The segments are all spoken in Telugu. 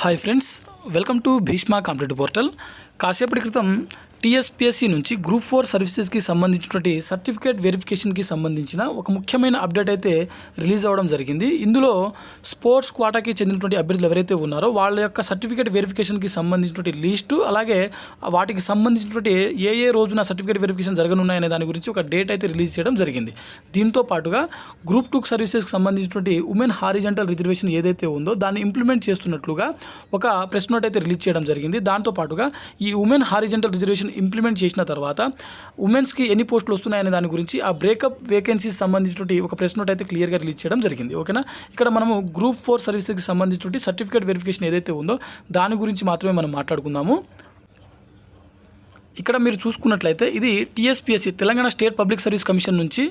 Hi friends welcome to Bheeshma competitive portal కాసేపటి క్రితం టీఎస్పిఎస్సి నుంచి గ్రూప్ ఫోర్ సర్వీసెస్కి సంబంధించినటువంటి సర్టిఫికేట్ వెరిఫికేషన్కి సంబంధించిన ఒక ముఖ్యమైన అప్డేట్ అయితే రిలీజ్ అవ్వడం జరిగింది. ఇందులో స్పోర్ట్స్ క్వాటాకి చెందినటువంటి అభ్యర్థులు ఎవరైతే ఉన్నారో వాళ్ళ యొక్క సర్టిఫికేట్ వెరిఫికేషన్కి సంబంధించినటువంటి లిస్టు అలాగే వాటికి సంబంధించినటువంటి ఏ ఏ రోజున సర్టిఫికేట్ వెరిఫికేషన్ జరగనున్నాయనే దాని గురించి ఒక డేట్ అయితే రిలీజ్ చేయడం జరిగింది. దీంతో పాటుగా గ్రూప్ టూ సర్వీసెస్కి సంబంధించినటువంటి ఉమెన్ హారిజెంటల్ రిజర్వేషన్ ఏదైతే ఉందో దాన్ని ఇంప్లిమెంట్ చేస్తున్నట్లుగా ఒక ప్రెస్ నోట్ అయితే రిలీజ్ చేయడం జరిగింది. దాంతో పాటుగా ఈ ఉమెన్ హారిజెంటల్ రిజర్వేషన్ ఇంప్లిమెంట్ చేసిన తర్వాత ఉమెన్స్కి ఎన్ని పోస్టులు వస్తున్నాయనే దాని గురించి ఆ బ్రేకప్ వేకెన్సీస్ సంబంధించినటువంటి ఒక ప్రెస్ నోట్ అయితే క్లియర్గా రిలీజ్ చేయడం జరిగింది ఓకేనా ఇక్కడ మనము గ్రూప్ ఫోర్ సర్వీసెస్కి సంబంధించినటువంటి సర్టిఫికేట్ వెరిఫికేషన్ ఏదైతే ఉందో దాని గురించి మాత్రమే మనం మాట్లాడుకుందాము. ఇక్కడ మీరు చూసుకున్నట్లయితే ఇది TSPSC Telangana state public service commission నుంచి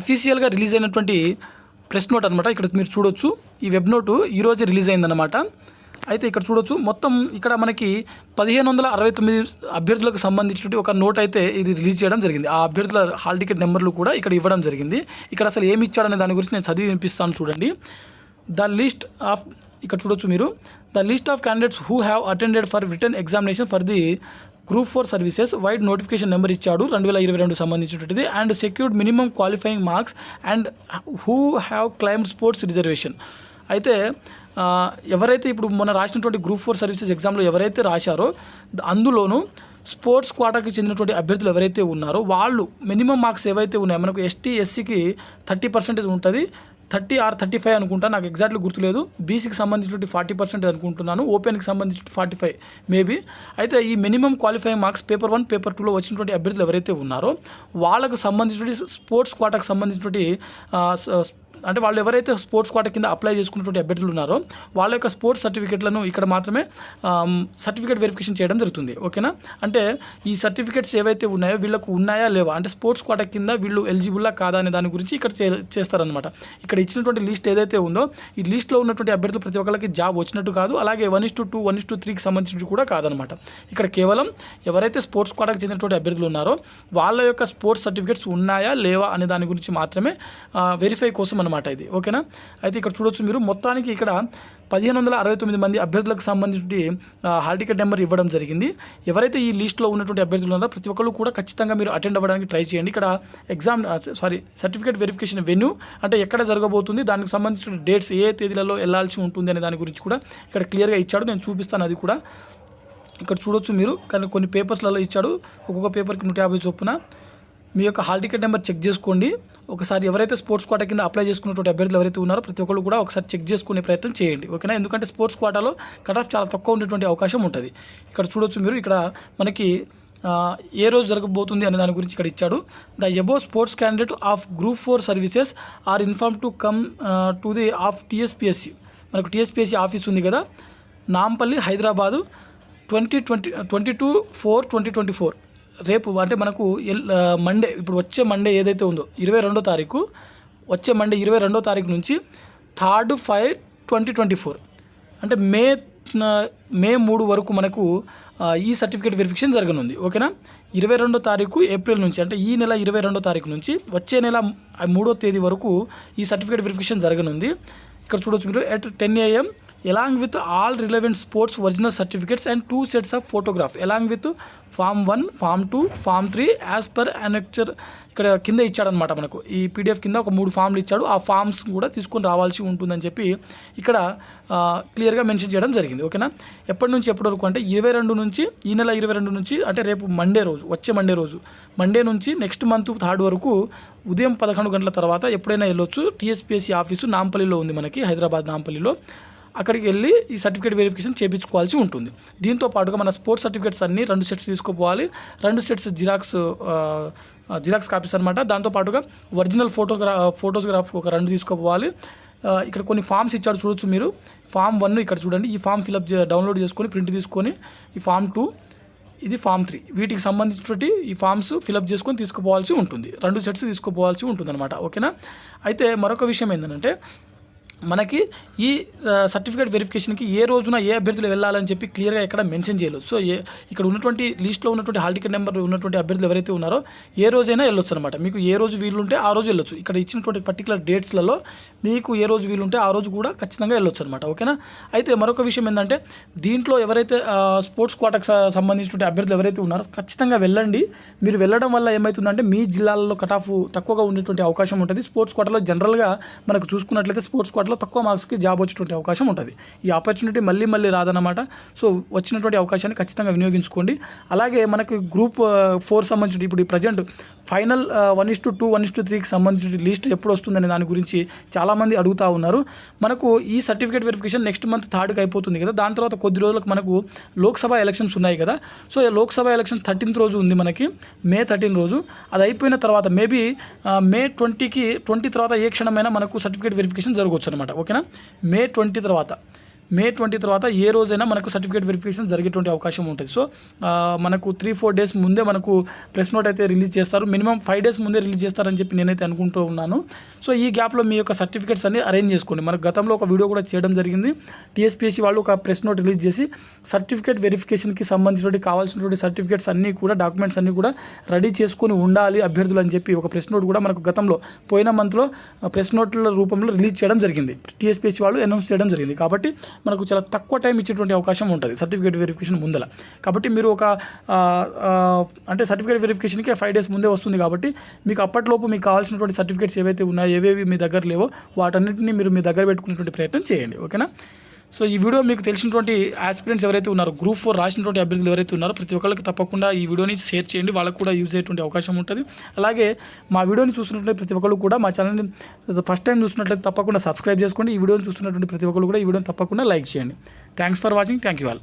అఫీషియల్గా రిలీజ్ అయినటువంటి ప్రెస్ నోట్ అనమాట ఇక్కడ మీరు చూడొచ్చు. ఈ వెబ్ నోటు ఈరోజే రిలీజ్ అయిందనమాట అయితే ఇక్కడ చూడొచ్చు. మొత్తం ఇక్కడ మనకి పదిహేను వందల అరవై తొమ్మిది అభ్యర్థులకు సంబంధించినటువంటి ఒక నోట్ అయితే ఇది రిలీజ్ చేయడం జరిగింది. ఆ అభ్యర్థుల హాల్ టికెట్ నెంబర్లు కూడా ఇక్కడ ఇవ్వడం జరిగింది. ఇక్కడ అసలు ఏమి ఇచ్చాడనే దాని గురించి నేను చదివి వినిపిస్తాను చూడండి. ద లిస్ట్ ఆఫ్ ఇక్కడ చూడొచ్చు మీరు. The list of candidates who have attended for written examination for the group four services vide notification number ఇచ్చాడు రెండు వేల ఇరవై రెండు సంబంధించినటువంటిది and secured minimum qualifying marks and who have claim sports reservation అయితే ఎవరైతే ఇప్పుడు మొన్న రాసినటువంటి గ్రూప్ ఫోర్ సర్వీసెస్ ఎగ్జామ్లో ఎవరైతే రాశారో అందులోనూ స్పోర్ట్స్ క్వాటాకి చెందినటువంటి అభ్యర్థులు ఎవరైతే ఉన్నారో వాళ్ళు మినిమం మార్క్స్ ఏవైతే ఉన్నాయో మనకు ఎస్టీ ఎస్సీకి థర్టీ పర్సెంటేజ్ ఉంటుంది. థర్టీ ఆర్ థర్టీ ఫైవ్ అనుకుంటా నాకు ఎగ్జాక్ట్లీ గుర్తులేదు. బీసీకి సంబంధించినటువంటి ఫార్టీ పర్సెంట్ అనుకుంటున్నాను. ఓపెన్కి సంబంధించి ఫార్టీ ఫైవ్ మేబీ. అయితే ఈ minimum qualifying marks paper one paper టూలో వచ్చినటువంటి అభ్యర్థులు ఎవరైతే ఉన్నారో వాళ్ళకు సంబంధించినటువంటి స్పోర్ట్స్ కోటాకు సంబంధించినటువంటి అంటే వాళ్ళు ఎవరైతే స్పోర్ట్స్ కోట కింద అప్లై చేసుకున్నటువంటి అభ్యర్థులు ఉన్నారో వాళ్ళ యొక్క స్పోర్ట్స్ సర్టిఫికేట్లను ఇక్కడ మాత్రమే సర్టిఫికేట్ వెరిఫికేషన్ చేయడం జరుగుతుంది ఓకేనా? అంటే ఈ సర్టిఫికేట్స్ ఏవైతే ఉన్నాయో వీళ్ళకు ఉన్నాయా లేవా? అంటే స్పోర్ట్స్ కోట కింద వీళ్ళు ఎలిజిబుల్లా కాదా అనే దాని గురించి ఇక్కడ చే- చేస్తారనమాట ఇక్కడ ఇచ్చినటువంటి లిస్ట్ ఏదైతే ఉందో ఈ లిస్ట్లో ఉన్నటువంటి అభ్యర్థులు ప్రతి ఒక్కరికి జాబ్ వచ్చినట్టు కాదు అలాగే one is to two one is to త్రీకి సంబంధించినట్టు కూడా కాదనమాట ఇక్కడ కేవలం ఎవరైతే స్పోర్ట్స్ కోటకు చెందినటువంటి అభ్యర్థులు ఉన్నారో వాళ్ళ యొక్క స్పోర్ట్స్ సర్టిఫికేట్స్ ఉన్నాయా లేవా అనే దాని గురించి మాత్రమే వెరిఫై కోసం మనం అనమాట ఇది. ఓకేనా? అయితే ఇక్కడ చూడొచ్చు మీరు. మొత్తానికి ఇక్కడ పదిహేను వందల అరవై తొమ్మిది మంది అభ్యర్థులకు సంబంధించి హాల్ టికెట్ నెంబర్ ఇవ్వడం జరిగింది. ఎవరైతే ఈ లిస్ట్లో ఉన్నటువంటి అభ్యర్థులు ఉన్నారో ప్రతి ఒక్కరు కూడా ఖచ్చితంగా మీరు అటెండ్ అవ్వడానికి ట్రై చేయండి. ఇక్కడ exam sorry certificate verification venue అంటే ఎక్కడ జరగబోతుంది దానికి సంబంధించిన డేట్స్ ఏ తేదీలలో వెళ్ళాల్సి ఉంటుంది అనే దాని గురించి కూడా ఇక్కడ క్లియర్గా ఇచ్చాడు. నేను చూపిస్తాను అది కూడా. ఇక్కడ చూడొచ్చు మీరు. కానీ కొన్ని పేపర్స్లలో ఇచ్చాడు. ఒక్కొక్క పేపర్కి నూట యాభై చొప్పున. మీ యొక్క హాల్ టికెట్ నెంబర్ చెక్ చేసుకోండి. ఒకసారి ఎవరైతే స్పోర్ట్స్ కోటా కింద అప్లై చేసుకున్నటువంటి అభ్యర్థులు ఎవరైతే ఉన్నారో ప్రతి ఒక్కరు కూడా ఒకసారి చెక్ చేసుకునే ప్రయత్నం చేయండి. ఓకేనా? ఎందుకంటే స్పోర్ట్స్ కోటాలో కట్ ఆఫ్ చాలా తక్కువ ఉండేటువంటి అవకాశం ఉంటుంది. ఇక్కడ చూడొచ్చు మీరు ఇక్కడ మనకి ఏ రోజు జరగబోతుంది అనే దాని గురించి ఇక్కడ ఇచ్చాడు. The above sports candidate of group four services are inform to come to the of TSPSC. మనకు టీఎస్పిఎస్సి ఆఫీస్ ఉంది కదా Nampally Hyderabad twenty twenty twenty two four twenty twenty four. రేపు అంటే మనకు ఎల్ మండే ఇప్పుడు వచ్చే మండే ఏదైతే ఉందో ఇరవై రెండో తారీఖు వచ్చే మండే ఇరవై రెండో తారీఖు నుంచి third five twenty twenty four అంటే మే మే మూడు వరకు మనకు ఈ సర్టిఫికేట్ వెరిఫికేషన్ జరగనుంది. ఓకేనా? ఇరవై రెండో తారీఖు ఏప్రిల్ నుంచి అంటే ఈ నెల ఇరవై రెండో తారీఖు నుంచి వచ్చే నెల మూడో తేదీ వరకు ఈ సర్టిఫికేట్ వెరిఫికేషన్ జరగనుంది. ఇక్కడ చూడొచ్చు మీరు at ten AM along with all relevant sports original certificates and two sets of photograph along with form one form two form three as per annexure ఇక్కడ కింద ఇచ్చాడనమాట మనకు. ఈ పీడిఎఫ్ కింద ఒక మూడు ఫామ్లు ఇచ్చాడు. ఆ ఫామ్స్ కూడా తీసుకొని రావాల్సి ఉంటుందని చెప్పి ఇక్కడ క్లియర్గా మెన్షన్ చేయడం జరిగింది. ఓకేనా? ఎప్పటి నుంచి ఎప్పటి వరకు అంటే ఇరవై రెండు నుంచి ఈ నెల ఇరవై రెండు నుంచి అంటే రేపు మండే రోజు వచ్చే మండే రోజు. మండే నుంచి నెక్స్ట్ మంత్ థర్డ్ వరకు ఉదయం పదకొండు గంటల తర్వాత ఎప్పుడైనా వెళ్ళొచ్చు. టీఎస్పీఎస్సీ ఆఫీసు నాంపల్లిలో ఉంది మనకి హైదరాబాద్ నాంపల్లిలో. అక్కడికి వెళ్ళి ఈ సర్టిఫికేట్ వెరిఫికేషన్ చేయించుకోవాల్సి ఉంటుంది. దీంతో పాటుగా మన స్పోర్ట్స్ సర్టిఫికేట్స్ అన్ని రెండు సెట్స్ తీసుకుపోవాలి. రెండు సెట్స్ జిరాక్స్ జిరాక్స్ కాపీస్ అనమాట దాంతో పాటుగా ఒరిజినల్ ఫోటోగ్రా ఫోటోగ్రాఫ్ ఒక రెండు తీసుకోపోవాలి. ఇక్కడ కొన్ని ఫామ్స్ ఇచ్చారు చూడొచ్చు మీరు. ఫామ్ వన్ ఇక్కడ చూడండి. ఈ ఫామ్ ఫిలప్ డౌన్లోడ్ చేసుకొని ప్రింట్ తీసుకొని ఈ ఫామ్ టూ ఇది ఫామ్ త్రీ వీటికి సంబంధించినటువంటి ఈ ఫామ్స్ ఫిలప్ చేసుకొని తీసుకుపోవాల్సి ఉంటుంది. రెండు సెట్స్ తీసుకుపోవాల్సి ఉంటుంది అనమాట ఓకేనా? అయితే మరొక విషయం ఏంటంటే మనకి ఈ సర్టిఫికేట్ వెరిఫికేషన్కి ఏ రోజున ఏ అభ్యర్థులు వెళ్ళాలని చెప్పి క్లియర్గా ఎక్కడ మెన్షన్ చేయలేదు. సో ఏ ఇక్కడ ఉన్నటువంటి లిస్ట్లో ఉన్నటువంటి హాల్ టికెట్ నెంబర్ ఉన్నటువంటి అభ్యర్థులు ఎవరైతే ఉన్నారో ఏ రోజైనా వెళ్ళొచ్చు అనమాట మీకు ఏ రోజు వీలుంటే ఆ రోజు వెళ్ళొచ్చు. ఇక్కడ ఇచ్చినటువంటి పర్టికులర్ డేట్స్లలో మీకు ఏ రోజు వీలుంటే ఆ రోజు కూడా ఖచ్చితంగా వెళ్ళొచ్చు అనమాట ఓకేనా? అయితే మరొక విషయం ఏంటంటే దీంట్లో ఎవరైతే స్పోర్ట్స్ కోటకు సంబంధించినటువంటి అభ్యర్థులు ఎవరైతే ఉన్నారో ఖచ్చితంగా వెళ్ళండి. మీరు వెళ్ళడం వల్ల ఏమవుతుందంటే మీ జిల్లాలలో కట్ ఆఫ్ తక్కువగా ఉండేటువంటి అవకాశం ఉంటుంది. స్పోర్ట్స్ కోటలో జనరల్గా మనకు చూసుకున్నట్లయితే స్పోర్ట్స్ కోట దాంట్లో తక్కువ మార్క్స్కి జాబ్ వచ్చేటువంటి అవకాశం ఉంటుంది. ఈ ఆపర్చునిటీ మళ్ళీ మళ్ళీ రాదన్నమాట. సో వచ్చినటువంటి అవకాశాన్ని ఖచ్చితంగా వినియోగించుకోండి. అలాగే మనకి గ్రూప్ ఫోర్ సంబంధించి ఇప్పుడు ఈ present final one is to two one is to త్రీకి సంబంధించిన లిస్ట్ ఎప్పుడు వస్తుందనే దాని గురించి చాలామంది అడుగుతూ ఉన్నారు. మనకు ఈ సర్టిఫికేట్ వెరిఫికేషన్ నెక్స్ట్ మంత్ థర్డ్కి అయిపోతుంది కదా. దాని తర్వాత కొద్ది రోజులకు మనకు లోక్సభ ఎలక్షన్స్ ఉన్నాయి కదా. సో లోక్సభ ఎలక్షన్ థర్టీన్త్ రోజు ఉంది మనకి మే థర్టీన్ రోజు. అది అయిపోయిన తర్వాత మేబీ మే ట్వంటీకి ట్వంటీ తర్వాత ఏ క్షణమైనా మనకు సర్టిఫికేట్ వెరిఫికేషన్ జరగవచ్చు అనమాట ఓకేనా? మే ట్వంటీ తర్వాత. మే ట్వంటీ తర్వాత ఏ రోజైనా మనకు సర్టిఫికేట్ వెరిఫికేషన్ జరిగేటువంటి అవకాశం ఉంటుంది. సో మనకు త్రీ ఫోర్ డేస్ ముందే మనకు ప్రెస్ నోట్ అయితే రిలీజ్ చేస్తారు. మినిమం ఫైవ్ డేస్ ముందే రిలీజ్ చేస్తారని చెప్పి నేనైతే అనుకుంటూ ఉన్నాను. సో ఈ గ్యాప్లో మీ యొక్క సర్టిఫికేట్స్ అన్ని అరేంజ్ చేసుకోండి. మనకు గతంలో ఒక వీడియో కూడా చేయడం జరిగింది. టీఎస్పీఎస్సీ వాళ్ళు ఒక ప్రెస్ నోట్ రిలీజ్ చేసి సర్టిఫికేట్ వెరిఫికేషన్కి సంబంధించినటువంటి కావాల్సినటువంటి సర్టిఫికేట్స్ అన్నీ కూడా డాక్యుమెంట్స్ అన్నీ కూడా రెడీ చేసుకొని ఉండాలి అభ్యర్థులు అని చెప్పి ఒక ప్రెస్ నోట్ కూడా మనకు గతంలో పోయిన మంత్లో ప్రెస్ నోట్ల రూపంలో రిలీజ్ చేయడం జరిగింది. టీఎస్పీఎస్సీ వాళ్ళు అనౌన్స్ చేయడం జరిగింది. కాబట్టి మనకు చాలా తక్కువ టైం ఇచ్చేటువంటి అవకాశం ఉంటుంది సర్టిఫికేట్ వెరిఫికేషన్ ముందల. కాబట్టి మీరు ఒక అంటే సర్టిఫికేట్ వెరిఫికేషన్కి ఫైవ్ డేస్ ముందే వస్తుంది కాబట్టి మీకు అప్పటిలోపు మీకు కావాల్సినటువంటి సర్టిఫికేట్స్ ఏవైతే ఉన్నాయో ఏవేవి మీ దగ్గర లేవో వాటన్నిటిని మీరు మీ దగ్గర పెట్టుకునేటువంటి ప్రయత్నం చేయండి. ఓకేనా? సో ఈ వీడియో మీకు తెలిసినటువంటి ఆస్పిరెంట్స్ ఎవరైతే ఉన్నారో గ్రూప్ ఫోర్ రాసినటువంటి అభ్యర్థులు ఎవరైతే ఉన్నారో ప్రతి ఒక్కరికి తప్పకుండా ఈ వీడియోని షేర్ చేయండి. వాళ్ళకు కూడా యూజ్ అయ్యేటువంటి అవకాశం ఉంటుంది. అలాగే మా వీడియోని చూస్తున్నటువంటి ప్రతి ఒక్కరు కూడా మా ఛానల్ని ఫస్ట్ టైం చూస్తున్నట్లయితే తప్పకుండా సబ్స్క్రైబ్ చేసుకోండి. ఈ వీడియోని చూస్తున్నటువంటి ప్రతి ఒక్కరు కూడా ఈ వీడియోని తప్పకుండా లైక్ చేయండి. Thanks for watching thank you all